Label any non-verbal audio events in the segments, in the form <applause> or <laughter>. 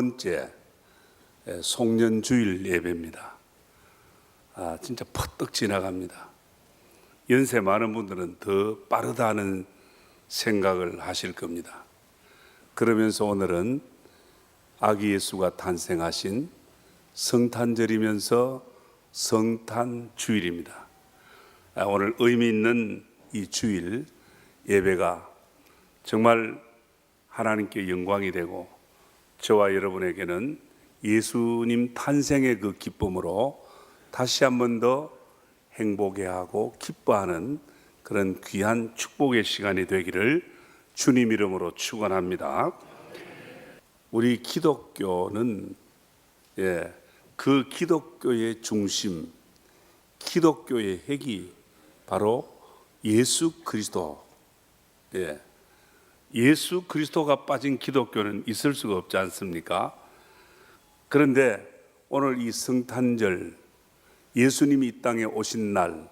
번째 에, 송년주일 예배입니다. 아, 진짜 퍼뜩 지나갑니다. 연세 많은 분들은 더 빠르다는 생각을 하실 겁니다. 그러면서 오늘은 아기 예수가 탄생하신 성탄절이면서 성탄 주일입니다. 아, 오늘 의미 있는 이 주일 예배가 정말 하나님께 영광이 되고 저와 여러분에게는 예수님 탄생의 그 기쁨으로 다시 한 번 더 행복해 하고 기뻐하는 그런 귀한 축복의 시간이 되기를 주님 이름으로 축원합니다. 우리 기독교는 예, 그 기독교의 중심, 기독교의 핵이 바로 예수 그리스도. 예. 예수 그리스도가 빠진 기독교는 있을 수가 없지 않습니까? 그런데 오늘 이 성탄절, 예수님이 이 땅에 오신 날,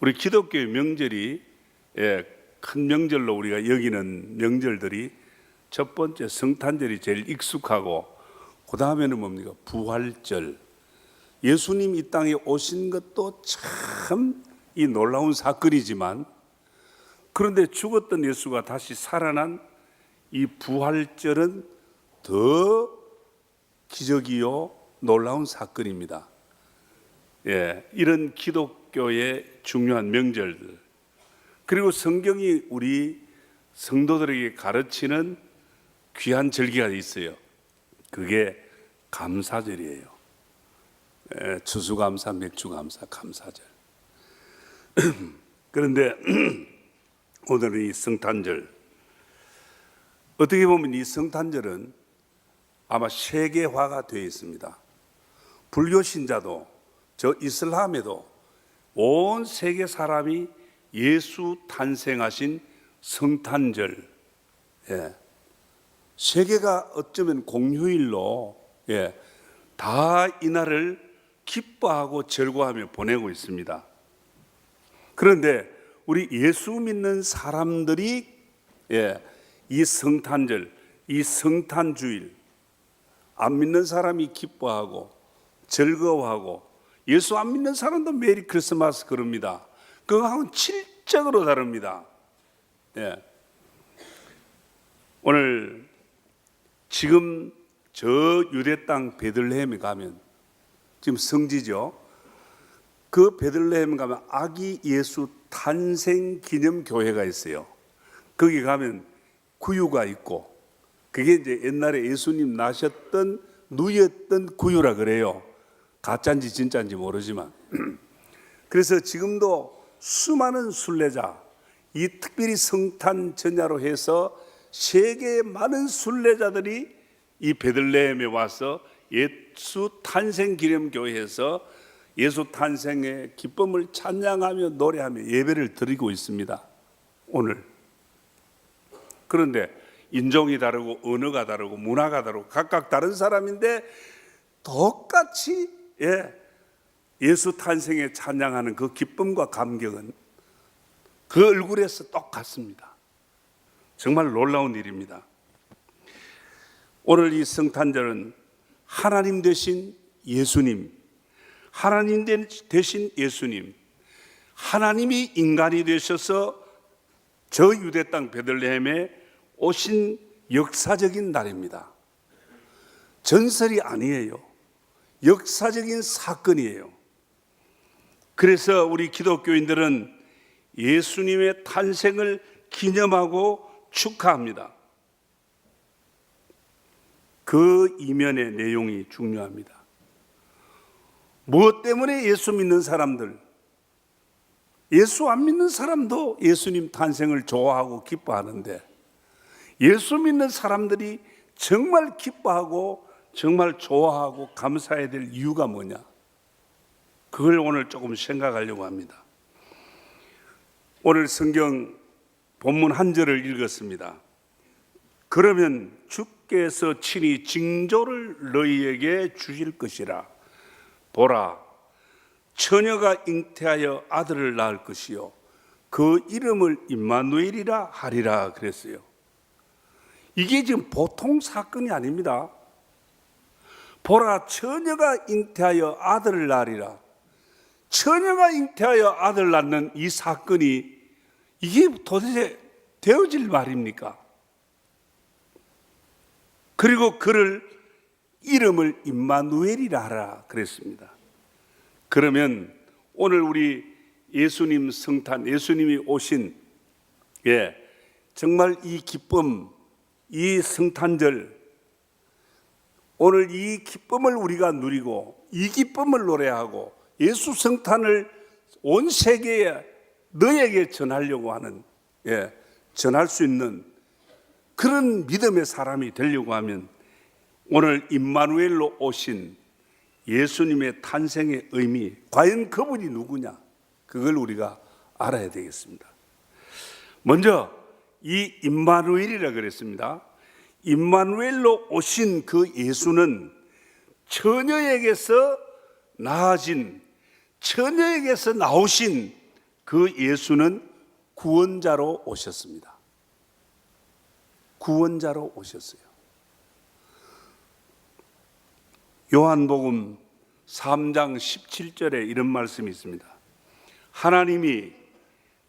우리 기독교의 명절이 예, 큰 명절로 우리가 여기는 명절들이 첫 번째 성탄절이 제일 익숙하고 그 다음에는 뭡니까 부활절. 예수님 이 땅에 오신 것도 참 이 놀라운 사건이지만 그런데 죽었던 예수가 다시 살아난 이 부활절은 더 기적이요 놀라운 사건입니다. 예, 이런 기독교의 중요한 명절들 그리고 성경이 우리 성도들에게 가르치는 귀한 절기가 있어요. 그게 감사절이에요. 예, 추수감사, 맥주감사, 감사절. <clears throat> 그런데 <clears throat> 오늘은 이 성탄절 어떻게 보면 이 성탄절은 아마 세계화가 되어 있습니다. 불교 신자도 저 이슬람에도 온 세계 사람이 예수 탄생하신 성탄절, 예. 세계가 어쩌면 공휴일로 예, 다 이날을 기뻐하고 즐거워하며 보내고 있습니다. 그런데 우리 예수 믿는 사람들이 예, 이 성탄절, 이 성탄주일 안 믿는 사람이 기뻐하고 즐거워하고 예수 안 믿는 사람도 메리 크리스마스 그럽니다. 그거하고는 질적으로 다릅니다. 예. 오늘 지금 저 유대 땅 베들레헴에 가면 지금 성지죠. 그 베들레헴 가면 아기 예수 탄생 기념 교회가 있어요. 거기 가면 구유가 있고 그게 이제 옛날에 예수님 나셨던 누였던 구유라 그래요. 가짜인지 진짜인지 모르지만 <clears throat> 그래서 지금도 수많은 순례자 이 특별히 성탄 전야로 해서 세계의 많은 순례자들이 이 베들레헴에 와서 예수 탄생 기념 교회에서 예수 탄생의 기쁨을 찬양하며 노래하며 예배를 드리고 있습니다. 오늘. 그런데 인종이 다르고 언어가 다르고 문화가 다르고 각각 다른 사람인데 똑같이 예, 예수 탄생에 찬양하는 그 기쁨과 감격은 그 얼굴에서 똑같습니다. 정말 놀라운 일입니다. 오늘 이 성탄절은 하나님 되신 예수님, 하나님 되신 예수님, 하나님이 인간이 되셔서 저 유대 땅 베들레헴에 오신 역사적인 날입니다. 전설이 아니에요. 역사적인 사건이에요. 그래서 우리 기독교인들은 예수님의 탄생을 기념하고 축하합니다. 그 이면의 내용이 중요합니다. 무엇 때문에 예수 믿는 사람들, 예수 안 믿는 사람도 예수님 탄생을 좋아하고 기뻐하는데 예수 믿는 사람들이 정말 기뻐하고 정말 좋아하고 감사해야 될 이유가 뭐냐? 그걸 오늘 조금 생각하려고 합니다. 오늘 성경 본문 한 절을 읽었습니다. 그러면 주께서 친히 징조를 너희에게 주실 것이라. 보라, 처녀가 잉태하여 아들을 낳을 것이요. 그 이름을 임마누엘이라 하리라 그랬어요. 이게 지금 보통 사건이 아닙니다. 보라 처녀가 잉태하여 아들을 낳으리라. 처녀가 잉태하여 아들 낳는 이 사건이 이게 도대체 되어질 말입니까? 그리고 그를 이름을 임마누엘이라 하라 그랬습니다. 그러면 오늘 우리 예수님 성탄, 예수님이 오신 예, 정말 이 기쁨, 이 성탄절 오늘 이 기쁨을 우리가 누리고 이 기쁨을 노래하고 예수 성탄을 온 세계에 너에게 전하려고 하는 예, 전할 수 있는 그런 믿음의 사람이 되려고 하면 오늘 임마누엘로 오신 예수님의 탄생의 의미, 과연 그분이 누구냐? 그걸 우리가 알아야 되겠습니다. 먼저 이 임마누엘이라 그랬습니다. 임마누엘로 오신 그 예수는 처녀에게서 나아진 처녀에게서 나오신 그 예수는 구원자로 오셨습니다. 구원자로 오셨어요. 요한복음 3장 17절에 이런 말씀이 있습니다. 하나님이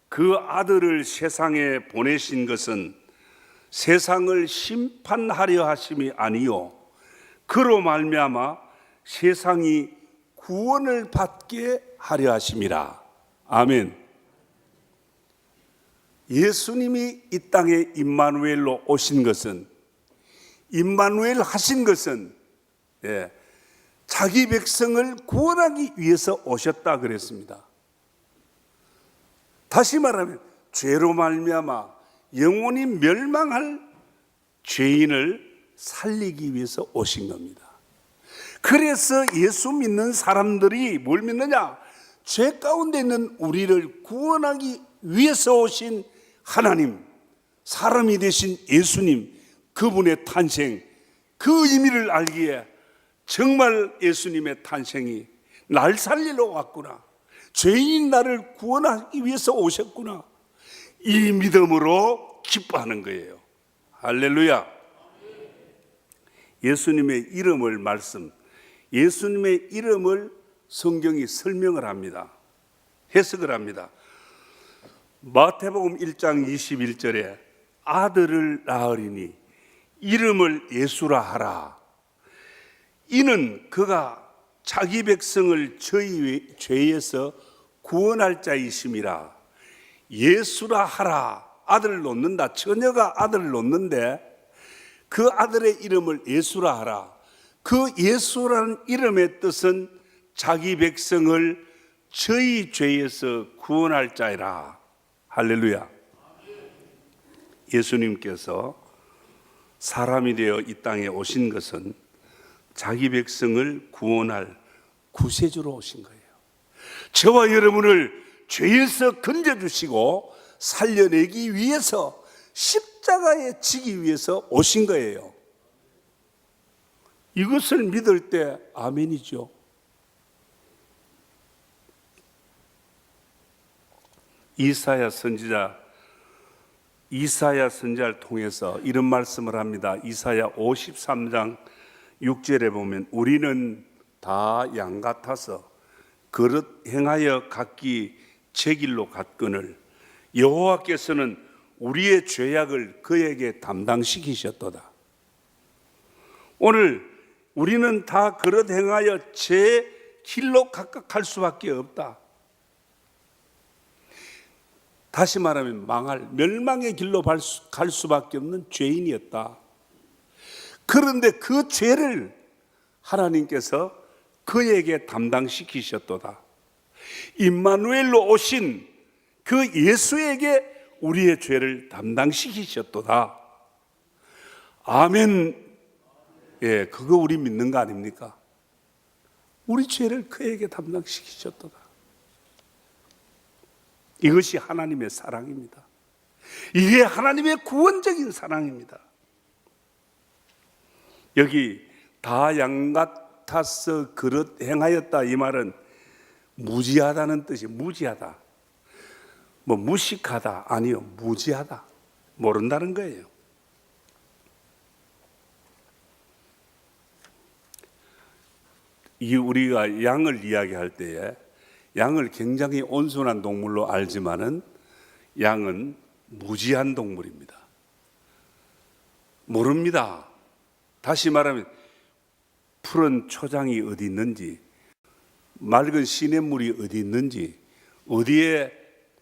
그 아들을 세상에 보내신 것은 세상을 심판하려 하심이 아니요 그로 말미암아 세상이 구원을 받게 하려 하심이라. 아멘. 예수님이 이 땅에 임마누엘로 오신 것은 임마누엘 하신 것은 예, 자기 백성을 구원하기 위해서 오셨다 그랬습니다. 다시 말하면 죄로 말미암아 영원히 멸망할 죄인을 살리기 위해서 오신 겁니다. 그래서 예수 믿는 사람들이 뭘 믿느냐? 죄 가운데 있는 우리를 구원하기 위해서 오신 하나님, 사람이 되신 예수님, 그분의 탄생, 그 의미를 알기에 정말 예수님의 탄생이 날 살리러 왔구나. 죄인 나를 구원하기 위해서 오셨구나. 이 믿음으로 기뻐하는 거예요. 할렐루야. 예수님의 이름을 말씀, 예수님의 이름을 성경이 설명을 합니다. 해석을 합니다. 마태복음 1장 21절에 아들을 낳으리니 이름을 예수라 하라. 이는 그가 자기 백성을 저희 죄에서 구원할 자이심이라. 예수라 하라. 아들을 놓는다. 처녀가 아들을 놓는데 그 아들의 이름을 예수라 하라. 그 예수라는 이름의 뜻은 자기 백성을 저희 죄에서 구원할 자이라. 할렐루야. 예수님께서 사람이 되어 이 땅에 오신 것은 자기 백성을 구원할 구세주로 오신 거예요. 저와 여러분을 죄에서 건져주시고 살려내기 위해서 십자가에 지기 위해서 오신 거예요. 이것을 믿을 때 아멘이죠. 이사야 선지자 이사야 선지자를 통해서 이런 말씀을 합니다. 이사야 53장 6절에 보면 우리는 다 양 같아서 그릇 행하여 각기 제 길로 갔거늘 여호와께서는 우리의 죄악을 그에게 담당시키셨도다. 오늘 우리는 다 그릇 행하여 제 길로 각각 갈 수밖에 없다. 다시 말하면 망할 멸망의 길로 갈 수밖에 없는 죄인이었다. 그런데 그 죄를 하나님께서 그에게 담당시키셨도다. 임마누엘로 오신 그 예수에게 우리의 죄를 담당시키셨도다. 아멘. 예, 그거 우리 믿는 거 아닙니까? 우리 죄를 그에게 담당시키셨도다. 이것이 하나님의 사랑입니다. 이게 하나님의 구원적인 사랑입니다. 여기 다 양 같아서 그릇 행하였다 이 말은 무지하다는 뜻이 무지하다. 뭐 무식하다 아니요 무지하다 모른다는 거예요. 이 우리가 양을 이야기할 때에 양을 굉장히 온순한 동물로 알지만은 양은 무지한 동물입니다. 모릅니다. 다시 말하면 푸른 초장이 어디 있는지 맑은 시냇물이 어디 있는지 어디에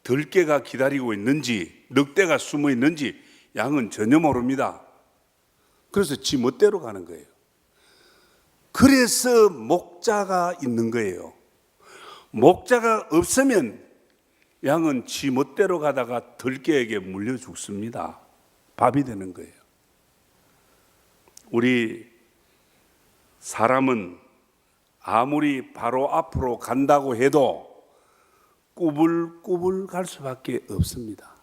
들깨가 기다리고 있는지 늑대가 숨어 있는지 양은 전혀 모릅니다. 그래서 지 멋대로 가는 거예요. 그래서 목자가 있는 거예요. 목자가 없으면 양은 지 멋대로 가다가 들깨에게 물려 죽습니다. 밥이 되는 거예요. 우리 사람은 아무리 바로 앞으로 간다고 해도 꾸불꾸불 갈 수밖에 없습니다.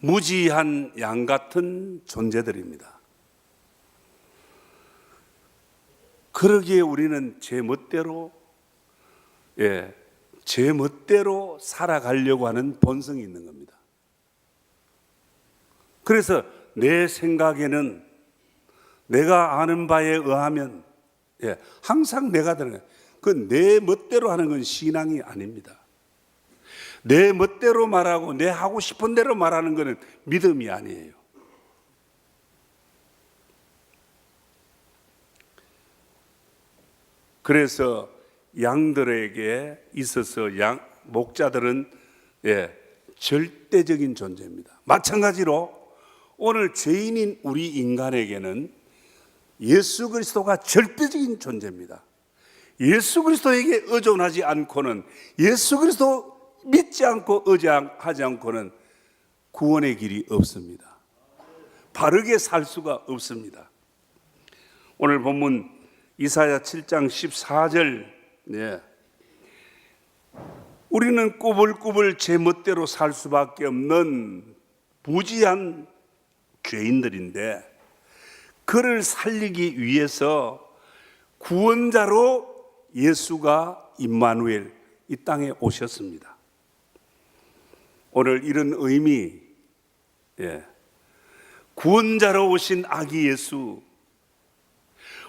무지한 양 같은 존재들입니다. 그러기에 우리는 제 멋대로 예, 제 멋대로 살아가려고 하는 본성이 있는 겁니다. 그래서 내 생각에는 내가 아는 바에 의하면 예, 항상 내가 되는 그 내 멋대로 하는 건 신앙이 아닙니다. 내 멋대로 말하고 내 하고 싶은 대로 말하는 것은 믿음이 아니에요. 그래서 양들에게 있어서 양 목자들은 예, 절대적인 존재입니다. 마찬가지로 오늘 죄인인 우리 인간에게는 예수 그리스도가 절대적인 존재입니다. 예수 그리스도에게 의존하지 않고는 예수 그리스도 믿지 않고 의지하지 않고는 구원의 길이 없습니다. 바르게 살 수가 없습니다. 오늘 본문 이사야 7장 14절 네. 우리는 꾸불꾸불 제 멋대로 살 수밖에 없는 부지한 죄인들인데 그를 살리기 위해서 구원자로 예수가 임마누엘 이 땅에 오셨습니다. 오늘 이런 의미, 예. 구원자로 오신 아기 예수,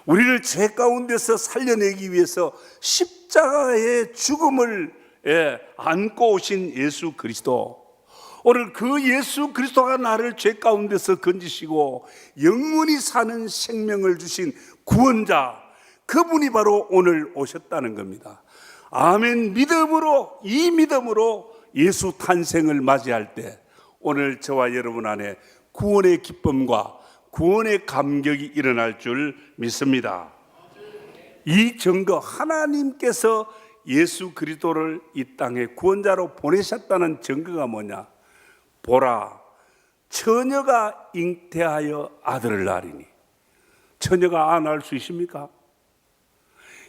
우리를 죄 가운데서 살려내기 위해서 십자가의 죽음을 예, 안고 오신 예수 그리스도. 오늘 그 예수 그리스도가 나를 죄 가운데서 건지시고 영원히 사는 생명을 주신 구원자, 그분이 바로 오늘 오셨다는 겁니다. 아멘 믿음으로, 이 믿음으로 예수 탄생을 맞이할 때 오늘 저와 여러분 안에 구원의 기쁨과 구원의 감격이 일어날 줄 믿습니다. 이 증거 하나님께서 예수 그리스도를 이 땅에 구원자로 보내셨다는 증거가 뭐냐? 보라 처녀가 잉태하여 아들을 낳으리니 처녀가 안 할 수 있습니까?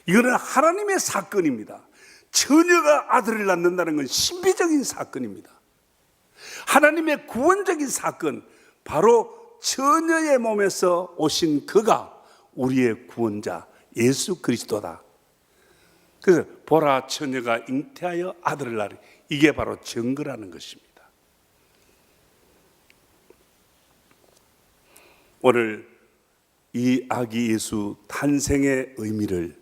이거는 하나님의 사건입니다. 처녀가 아들을 낳는다는 건 신비적인 사건입니다. 하나님의 구원적인 사건, 바로 처녀의 몸에서 오신 그가 우리의 구원자 예수 그리스도다. 그래서 보라 처녀가 잉태하여 아들을 낳으리 이게 바로 증거라는 것입니다. 오늘 이 아기 예수 탄생의 의미를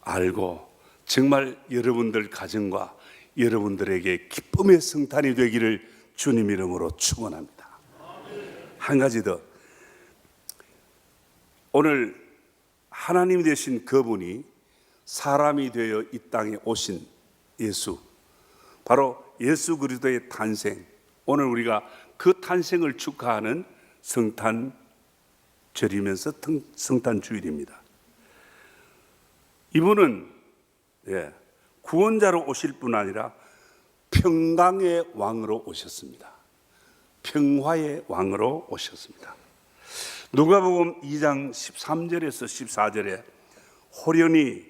알고 정말 여러분들 가정과 여러분들에게 기쁨의 성탄이 되기를 주님 이름으로 축원합니다. 한 가지 더. 오늘 하나님 되신 그분이 사람이 되어 이 땅에 오신 예수, 바로 예수 그리스도의 탄생. 오늘 우리가 그 탄생을 축하하는 성탄 절이면서 성탄 주일입니다. 이분은 예, 구원자로 오실 뿐 아니라 평강의 왕으로 오셨습니다. 평화의 왕으로 오셨습니다. 누가복음 2장 13절에서 14절에 호련히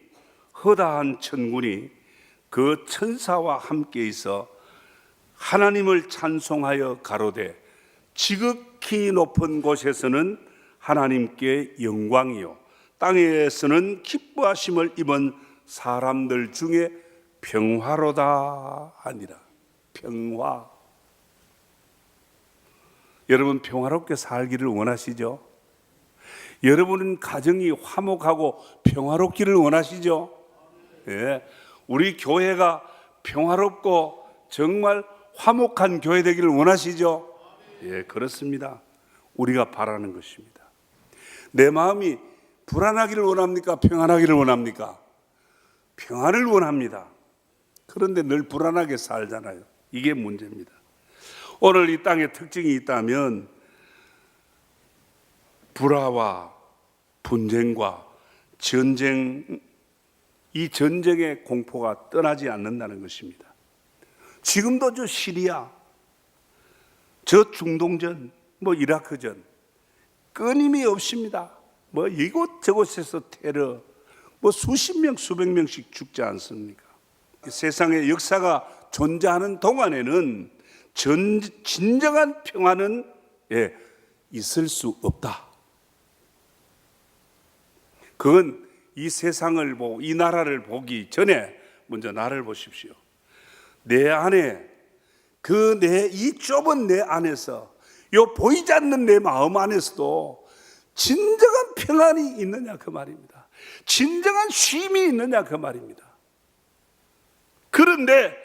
허다한 천군이 그 천사와 함께 있어 하나님을 찬송하여 가로되 지극히 높은 곳에서는 하나님께 영광이요 땅에서는 기뻐하심을 입은 사람들 중에 평화로다 하니라 평화 여러분 평화롭게 살기를 원하시죠? 여러분은 가정이 화목하고 평화롭기를 원하시죠? 예. 우리 교회가 평화롭고 정말 화목한 교회 되기를 원하시죠? 예, 그렇습니다. 우리가 바라는 것입니다. 내 마음이 불안하기를 원합니까? 평안하기를 원합니까? 평안을 원합니다. 그런데 늘 불안하게 살잖아요. 이게 문제입니다. 오늘 이 땅에 특징이 있다면 불화와 분쟁과 전쟁 이 전쟁의 공포가 떠나지 않는다는 것입니다. 지금도 저 시리아, 저 중동전, 뭐 이라크전 끊임이 없습니다. 뭐 이곳 저곳에서 테러, 뭐 수십 명, 수백 명씩 죽지 않습니까? 세상의 역사가 존재하는 동안에는 전, 진정한 평화는 예, 있을 수 없다. 그건 이 세상을 보고 이 나라를 보기 전에 먼저 나를 보십시오. 내 안에 그 내 이 좁은 내 안에서 요 보이지 않는 내 마음 안에서도 진정한 평안이 있느냐 그 말입니다. 진정한 쉼이 있느냐 그 말입니다. 그런데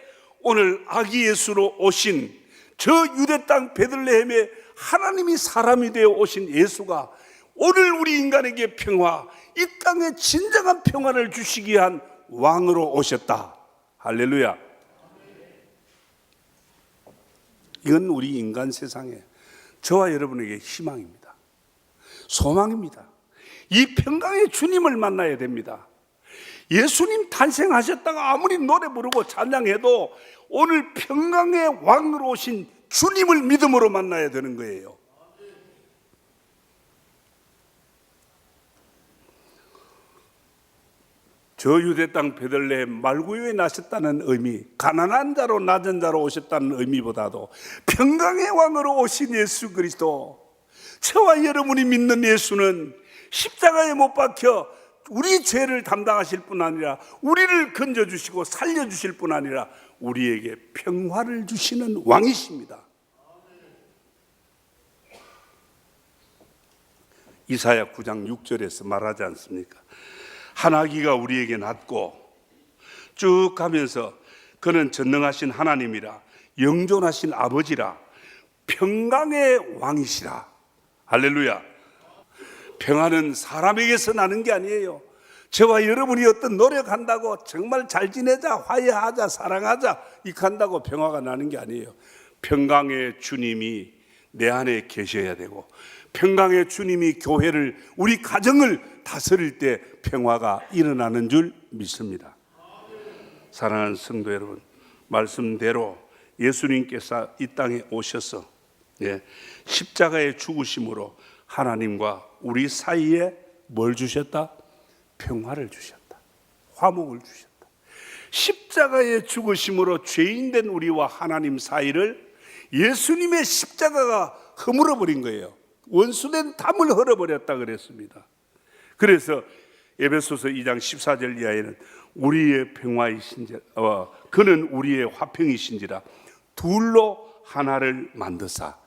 오늘 아기 예수로 오신 저 유대 땅 베들레헴에 하나님이 사람이 되어 오신 예수가 오늘 우리 인간에게 평화, 이 땅에 진정한 평화를 주시기 위한 왕으로 오셨다. 할렐루야. 이건 우리 인간 세상에 저와 여러분에게 희망입니다. 소망입니다. 이 평강의 주님을 만나야 됩니다. 예수님 탄생하셨다가 아무리 노래 부르고 찬양해도 오늘 평강의 왕으로 오신 주님을 믿음으로 만나야 되는 거예요. 저 유대 땅 베들레헴 말구유에 나셨다는 의미, 가난한 자로 낮은 자로 오셨다는 의미보다도 평강의 왕으로 오신 예수 그리스도, 저와 여러분이 믿는 예수는 십자가에 못 박혀 우리 죄를 담당하실 뿐 아니라 우리를 건져 주시고 살려 주실 뿐 아니라 우리에게 평화를 주시는 왕이십니다. 이사야 9장 6절에서 말하지 않습니까? 한 아기가 우리에게 낳고 쭉 가면서 그는 전능하신 하나님이라 영존하신 아버지라 평강의 왕이시라. 할렐루야. 평화는 사람에게서 나는 게 아니에요. 저와 여러분이 어떤 노력한다고 정말 잘 지내자 화해하자 사랑하자 이렇게 한다고 평화가 나는 게 아니에요. 평강의 주님이 내 안에 계셔야 되고 평강의 주님이 교회를 우리 가정을 다스릴 때 평화가 일어나는 줄 믿습니다. 사랑하는 성도 여러분, 말씀대로 예수님께서 이 땅에 오셔서 예, 십자가의 죽으심으로 하나님과 우리 사이에 뭘 주셨다? 평화를 주셨다. 화목을 주셨다. 십자가의 죽으심으로 죄인된 우리와 하나님 사이를 예수님의 십자가가 허물어 버린 거예요. 원수된 담을 헐어버렸다 그랬습니다. 그래서 에베소서 2장 14절 이하에는 우리의 평화이신지 어, 그는 우리의 화평이신지라 둘로 하나를 만드사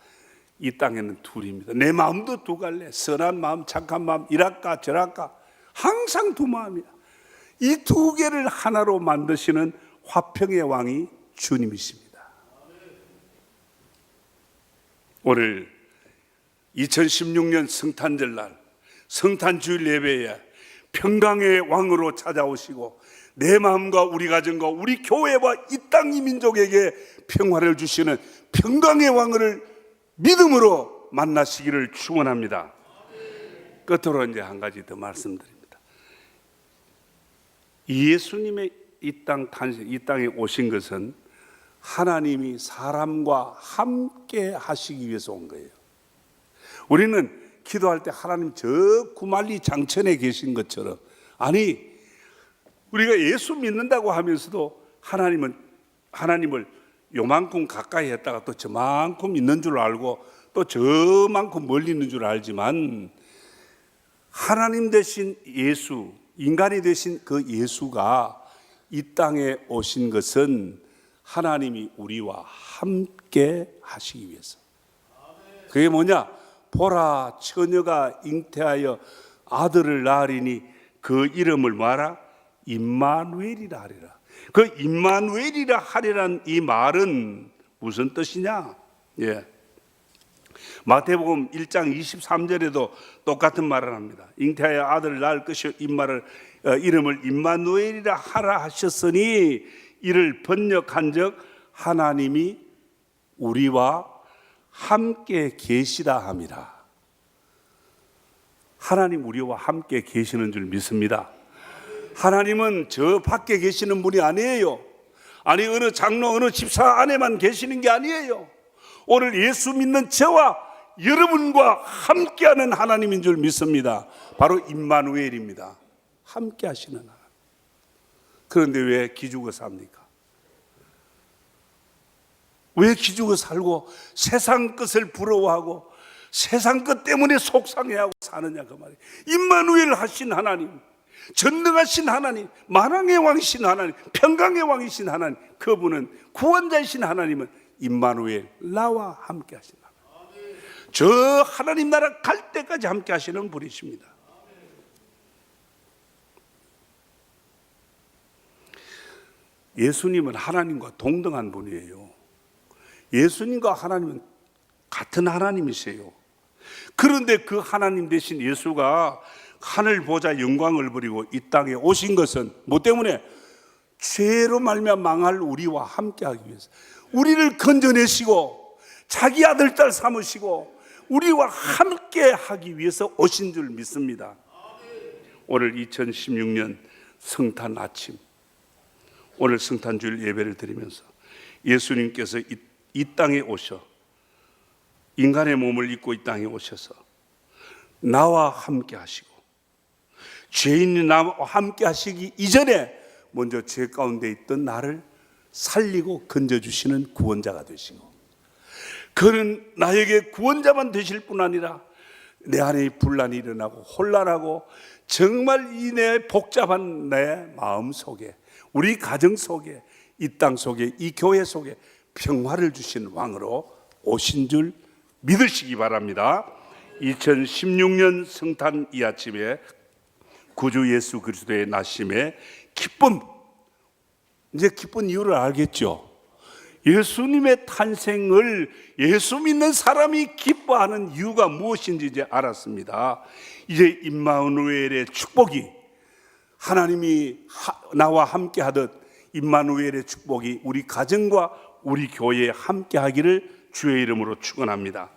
이 땅에는 둘입니다. 내 마음도 두 갈래 선한 마음 착한 마음 이랄까 저랄까 항상 두 마음이야. 이두 개를 하나로 만드시는 화평의 왕이 주님이십니다. 오늘 2016년 성탄절 날 성탄 주일 예배에 평강의 왕으로 찾아오시고 내 마음과 우리 가정과 우리 교회와 이 땅 이 민족에게 평화를 주시는 평강의 왕을 믿음으로 만나시기를 축원합니다. 끝으로 이제 한 가지 더 말씀드립니다. 예수님의 이 땅 탄생, 이 땅에 오신 것은 하나님이 사람과 함께 하시기 위해서 온 거예요. 우리는 기도할 때 하나님 저 구말리 장천에 계신 것처럼 아니 우리가 예수 믿는다고 하면서도 하나님은 하나님을 요만큼 가까이 했다가 또 저만큼 있는 줄 알고 또 저만큼 멀리 있는 줄 알지만 하나님 대신 예수 인간이 되신 그 예수가 이 땅에 오신 것은 하나님이 우리와 함께 하시기 위해서. 그게 뭐냐? 보라 처녀가 잉태하여 아들을 낳으리니 그 이름을 뭐하라? 임마누엘이라 하리라. 그 임마누엘이라 하리란 이 말은 무슨 뜻이냐? 예. 마태복음 1장 23절에도 똑같은 말을 합니다. 잉태하여 아들을 낳을 것이 임마를 어, 이름을 임마누엘이라 하라 하셨으니 이를 번역한적 하나님이 우리와 함께 계시다 함이라. 하나님 우리와 함께 계시는 줄 믿습니다. 하나님은 저 밖에 계시는 분이 아니에요. 아니 어느 장로 어느 집사 안에만 계시는 게 아니에요. 오늘 예수 믿는 저와 여러분과 함께하는 하나님인 줄 믿습니다. 바로 임마누엘입니다. 함께하시는 하나님. 그런데 왜 기죽어 삽니까? 왜 기죽어 살고 세상 것을 부러워하고 세상 것 때문에 속상해하고 사느냐 그 말이에요. 임마누엘 하신 하나님, 전능하신 하나님, 만왕의 왕이신 하나님, 평강의 왕이신 하나님, 그분은 구원자이신 하나님은 임마누엘 나와 함께 하신 하나님. 저 하나님 나라 갈 때까지 함께 하시는 분이십니다. 예수님은 하나님과 동등한 분이에요. 예수님과 하나님은 같은 하나님이세요. 그런데 그 하나님 대신 예수가 하늘 보자 영광을 버리고 이 땅에 오신 것은 뭐 때문에 죄로 말미암아 망할 우리와 함께하기 위해서 우리를 건져내시고 자기 아들 딸 삼으시고 우리와 함께 하기 위해서 오신 줄 믿습니다. 오늘 2016년 성탄 아침 오늘 성탄주일 예배를 드리면서 예수님께서 이, 이 땅에 오셔. 인간의 몸을 입고 이 땅에 오셔서 나와 함께 하시고 죄인이 나와 함께 하시기 이전에 먼저 죄 가운데 있던 나를 살리고 건져 주시는 구원자가 되시고 그는 나에게 구원자만 되실 뿐 아니라 내 안에 분란이 일어나고 혼란하고 정말 이 내 복잡한 내 마음 속에 우리 가정 속에 이 땅 속에 이 교회 속에 평화를 주신 왕으로 오신 줄 믿으시기 바랍니다. 2016년 성탄 이 아침에 구주 예수 그리스도의 나심에 기쁨 이제 기쁜 이유를 알겠죠. 예수님의 탄생을 예수 믿는 사람이 기뻐하는 이유가 무엇인지 이제 알았습니다. 이제 임마누엘의 축복이 하나님이 하- 나와 함께 하듯 임마누엘의 축복이 우리 가정과 우리 교회에 함께 하기를 주의 이름으로 축원합니다.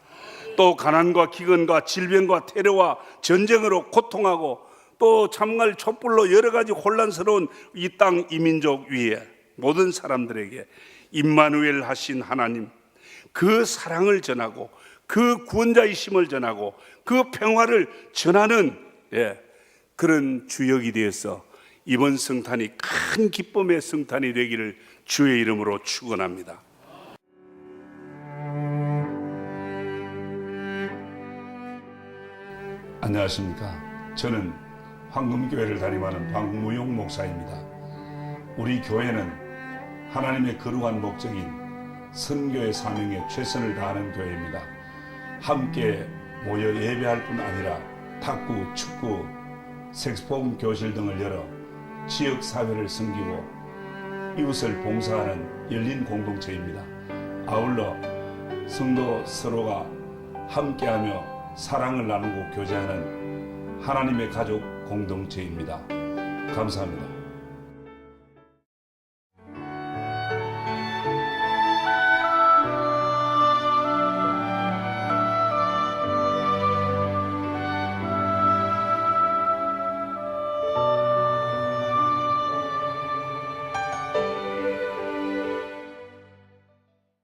또 가난과 기근과 질병과 테러와 전쟁으로 고통하고 또 참갈 촛불로 여러 가지 혼란스러운 이 땅 이민족 위에 모든 사람들에게 임마누엘 하신 하나님 그 사랑을 전하고 그 구원자이심을 전하고 그 평화를 전하는 예, 그런 주역이 되어서 이번 성탄이 큰 기쁨의 성탄이 되기를 주의 이름으로 축원합니다. 안녕하십니까? 저는 황금교회를 담임하는 박무용 목사입니다. 우리 교회는 하나님의 거룩한 목적인 선교의 사명에 최선을 다하는 교회입니다. 함께 모여 예배할 뿐 아니라 탁구, 축구, 색소폰 교실 등을 열어 지역 사회를 섬기고 이웃을 봉사하는 열린 공동체입니다. 아울러 성도 서로가 함께하며 사랑을 나누고 교제하는 하나님의 가족 공동체입니다. 감사합니다.